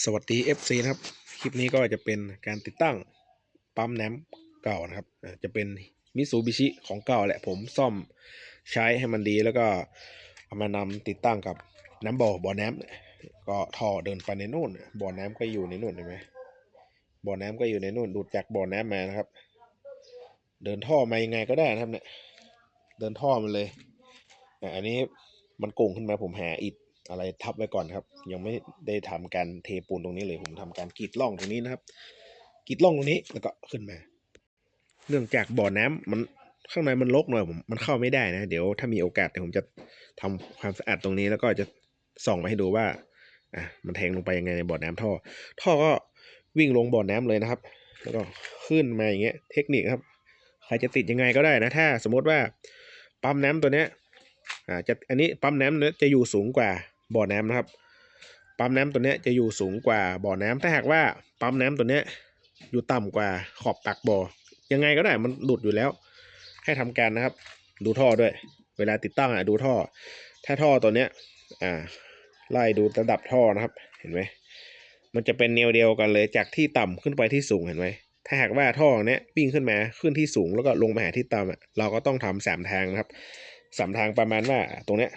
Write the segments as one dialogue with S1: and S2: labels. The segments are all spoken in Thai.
S1: สวัสดี FC นะครับ คลิปนี้ก็จะเป็นการติดตั้งปั๊มน้ำเก่านะครับ จะเป็นมิสูบิชิของเก่าแหละผมซ่อมใช้ให้มันดีแล้วก็เอามานำติดตั้งกับน้ำบ่อบ่อน้ำก็ท่อเดินไปในนู่นบ่อน้ำก็อยู่ในนู่นเห็นไหมบ่อน้ำก็อยู่ในนู่นดูดจากบ่อน้ำมานะครับ เดินท่อมายังไงก็ได้นะครับเนี่ยเดินท่อมันเลยอันนี้มันโก่งขึ้นมาผมหาอิฐ อะไรทับไว้ก่อนครับ ยังไม่ได้ทำการเทปูนตรงนี้เลยผมทำการกรีดร่องตรงนี้นะครับกรีดร่องตรงนี้แล้วก็ขึ้นมา เนื่องจากบ่อน้ำมันข้างในมันรกหน่อยผมมันเข้าไม่ได้นะ เดี๋ยวถ้ามีโอกาสเดี๋ยวผมจะทำความสะอาดตรงนี้แล้วก็จะส่องมาให้ดูว่าอะมันแทงลงไปยังไงในบ่อน้ำท่อ ท่อก็วิ่งลงบ่อน้ำเลยนะครับ แล้วก็ขึ้นมาอย่างเงี้ย เทคนิคครับ ใครจะติดยังไงก็ได้นะ ถ้าสมมติว่าปั๊มน้ำตัวเนี้ยอ่าจะอันนี้ปั๊มน้ำเนี้ยจะอยู่สูงกว่า บ่อน้ำนะครับ ปั๊มน้ำตัวเนี้ยจะอยู่สูงกว่าบ่อน้ำถ้าหากว่าปั๊มน้ำตัวเนี้ยอยู่ต่ำกว่าขอบปากบ่อ ยังไงก็ได้มันหลุดอยู่แล้ว ให้ทำการนะครับ ดูท่อด้วย เวลาติดตั้งอะดูท่อ ถ้าท่อตัวเนี้ยอ่าไล่ดูระดับท่อนะครับ เห็นไหมมันจะเป็นแนวเดียวกันเลยจากที่ต่ำขึ้นไปที่สูงเห็นไหมถ้าหากว่าท่อเนี้ยวิ่งขึ้นมาขึ้นที่สูงแล้วก็ลงมาหาที่ต่ำอะเราก็ต้องทำสามทางนะครับสามทางประมาณว่าตรงเนี้ย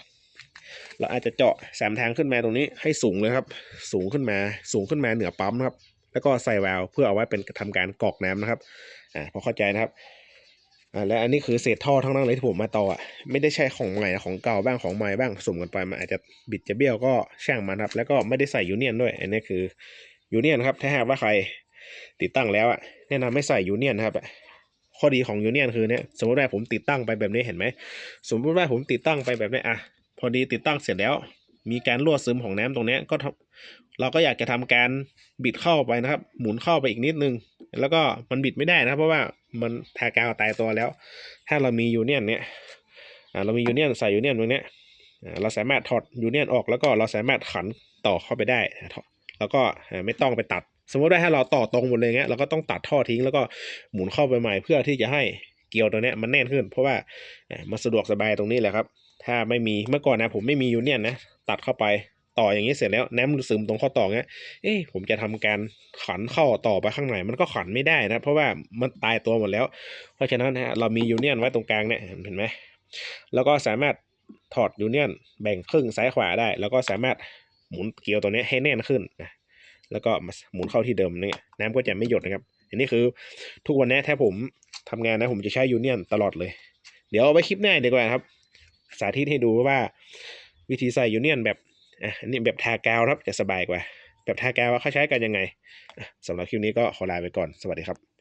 S1: เราอาจจะเจาะสามทางขึ้นมาตรงนี้ให้สูงเลยครับ สูงขึ้นมา สูงขึ้นมาเหนือปั๊มนะครับ แล้วก็ใส่วาล์วเพื่อเอาไว้เป็นทำการกอกน้ำนะครับ อ่าพอเข้าใจนะครับอ่าและอันนี้คือเศษท่อทั้งนั้นเลยที่ผมมาต่ออะไม่ได้ใช้ของใหม่ของเก่าบ้างของใหม่บ้างผสมกันไปมันอาจจะบิดจะเบี้ยวก็ช่างมันครับ แล้วก็ไม่ได้ใส่ยูเนียนด้วย อันนี้คือยูเนียนครับ ถ้าหากว่าใครติดตั้งแล้วอะแนะนำไม่ใส่ยูเนียนครับข้อดีของยูเนียนคือเนี่ยสมมติว่าผมติดตั้งไปแบบนี้เห็นไหมสมมติว่าผมติดตั้งไปแบบนี้อะ อดีติดตั้งเสร็จแล้ว มีการรั่วซึมของน้ำตรงนี้ก็เราก็อยากจะทำการบิดเข้าไปนะครับ หมุนเข้าไปอีกนิดนึง แล้วก็มันบิดไม่ได้นะเพราะว่ามันทากาวตายตัวแล้ว ถ้าเรามียูเนียนเนี้ยอ่าเรามียูเนียนใส่ยูเนียนตรงนี้เราสามารถถอดยูเนียนออกแล้วก็เราสามารถขันต่อเข้าไปได้ แล้วก็ไม่ต้องไปตัด สมมติว่าถ้าเราต่อตรงหมดเลยเงี้ยเราก็ต้องตัดท่อทิ้งแล้วก็หมุนเข้าไปใหม่เพื่อที่จะให้ กลียวตัวเนี้ยมันแน่นขึ้น เพราะว่ามันสะดวกสบายตรงนี้แหละครับ ถ้าไม่มีเมื่อก่อนนะผมไม่มียูเนี่ยนนะตัดเข้าไปต่ออย่างนี้เสร็จแล้วน้ำมันซึมตรงข้อต่อเงี้ย เอ๊ะผมจะทำการขันเข้าต่อไปข้างในมันก็ขันไม่ได้นะ เพราะว่ามันตายตัวหมดแล้ว เพราะฉะนั้นนะเรามียูเนี่ยนไว้ตรงกลางเนี่ยเห็นไหมแล้วก็สามารถถอดยูเนี่ยนแบ่งครึ่งซ้ายขวาได้ แล้วก็สามารถหมุนเกลียวตัวนี้ให้แน่นขึ้นนะแล้วก็หมุนเข้าที่เดิมเนี่ยน้ำก็จะไม่หยดนะครับ อันนี้คือทุกวันนี้ถ้าผม ทำงานนะผมจะใช้ยูเนียนตลอดเลย เดี๋ยวเอาไว้คลิปหน้าดีกว่าครับ สาธิตให้ดูว่า วิธีใส่ยูเนียนแบบอะอันนี้แบบทากาวครับจะสบายกว่า แบบทากาวว่าเขาใช้กันยังไงสำหรับคลิปนี้ก็ขอลาไปก่อนสวัสดีครับ